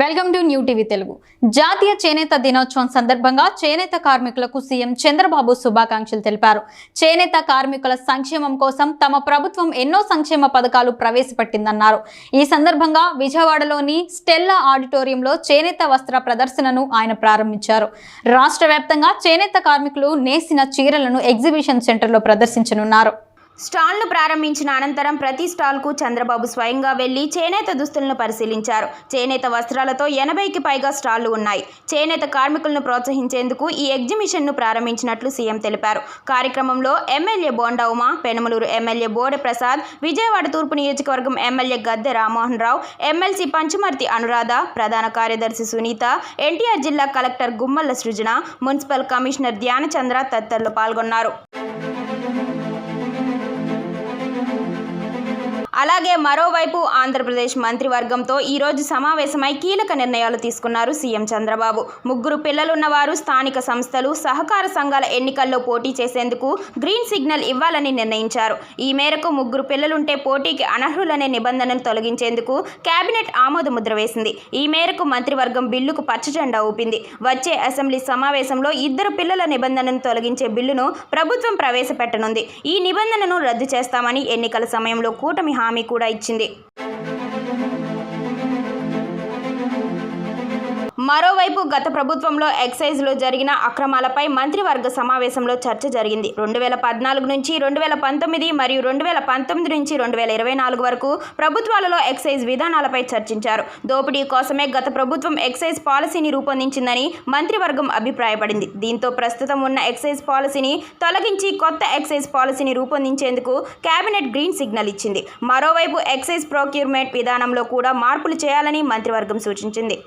Welcome to new TV Telugu. జాతీయ చేనేత దినోత్సవం సందర్భంగా చేనేత కార్మికులకు సీఎం చంద్రబాబు శుభాకాంక్షలు తెలిపారు. చేనేత కార్మికుల సంక్షేమం కోసం తమ ప్రభుత్వం ఎన్నో సంక్షేమ పథకాలు ప్రవేశపెట్టిందన్నారు. ఈ సందర్భంగా విజయవాడలోని స్టెల్లా ఆడిటోరియంలో చేనేత వస్త్ర ప్రదర్శనను ఆయన ప్రారంభించారు. రాష్ట్ర చేనేత కార్మికులు నేసిన చీరలను ఎగ్జిబిషన్ సెంటర్లో ప్రదర్శించనున్నారు. స్టాల్ను ప్రారంభించిన అనంతరం ప్రతి స్టాల్కు చంద్రబాబు స్వయంగా వెళ్ళి చేనేత దుస్తులను పరిశీలించారు. చేనేత వస్త్రాలతో ఎనభైకి పైగా స్టాళ్ళు ఉన్నాయి. చేనేత కార్మికులను ప్రోత్సహించేందుకు ఈ ఎగ్జిబిషన్ను ప్రారంభించినట్లు సీఎం తెలిపారు. కార్యక్రమంలో ఎమ్మెల్యే బోండా ఉమా పెనమలూరు ఎమ్మెల్యే బోడె ప్రసాద్ విజయవాడ తూర్పు నియోజకవర్గం ఎమ్మెల్యే గద్దె రామ్మోహన్ రావు ఎమ్మెల్సీ పంచుమర్తి అనురాధ ప్రధాన కార్యదర్శి సునీత ఎన్టీఆర్ జిల్లా collector Gummalla Srujana municipal commissioner Dhyanachandra తదితరులు పాల్గొన్నారు. అలాగే మరోవైపు ఆంధ్రప్రదేశ్ మంత్రివర్గంతో ఈరోజు సమావేశమై కీలక నిర్ణయాలు తీసుకున్నారు సీఎం చంద్రబాబు. ముగ్గురు పిల్లలున్నవారు స్థానిక సంస్థలు సహకార సంఘాల ఎన్నికల్లో పోటీ చేసేందుకు గ్రీన్ సిగ్నల్ ఇవ్వాలని నిర్ణయించారు. ఈ మేరకు ముగ్గురు పిల్లలుంటే పోటీకి అనర్హులనే నిబంధనలు తొలగించేందుకు కేబినెట్ ఆమోద ముద్ర వేసింది. ఈ మేరకు మంత్రివర్గం బిల్లుకు పచ్చజెండా ఊపింది. వచ్చే అసెంబ్లీ సమావేశంలో ఇద్దరు పిల్లల నిబంధనను తొలగించే బిల్లును ప్రభుత్వం ప్రవేశపెట్టనుంది. ఈ నిబంధనను రద్దు చేస్తామని ఎన్నికల సమయంలో కూటమి హామీ కూడా ఇచ్చింది. మరోవైపు గత ప్రభుత్వంలో ఎక్సైజ్లో జరిగిన అక్రమాలపై మంత్రివర్గ సమావేశంలో చర్చ జరిగింది. రెండు వేల పద్నాలుగు నుంచి రెండు వేల పంతొమ్మిది మరియు రెండు వేల పంతొమ్మిది నుంచి రెండు వేల ఇరవై నాలుగు వరకు ప్రభుత్వాలలో ఎక్సైజ్ విధానాలపై చర్చించారు. దోపిడీ కోసమే గత ప్రభుత్వం ఎక్సైజ్ పాలసీని రూపొందించిందని మంత్రివర్గం అభిప్రాయపడింది. దీంతో ప్రస్తుతం ఉన్న ఎక్సైజ్ పాలసీని తొలగించి కొత్త ఎక్సైజ్ పాలసీని రూపొందించేందుకు కేబినెట్ గ్రీన్ సిగ్నల్ ఇచ్చింది. మరోవైపు ఎక్సైజ్ ప్రొక్యూర్మెంట్ విధానంలో కూడా మార్పులు చేయాలని మంత్రివర్గం సూచించింది.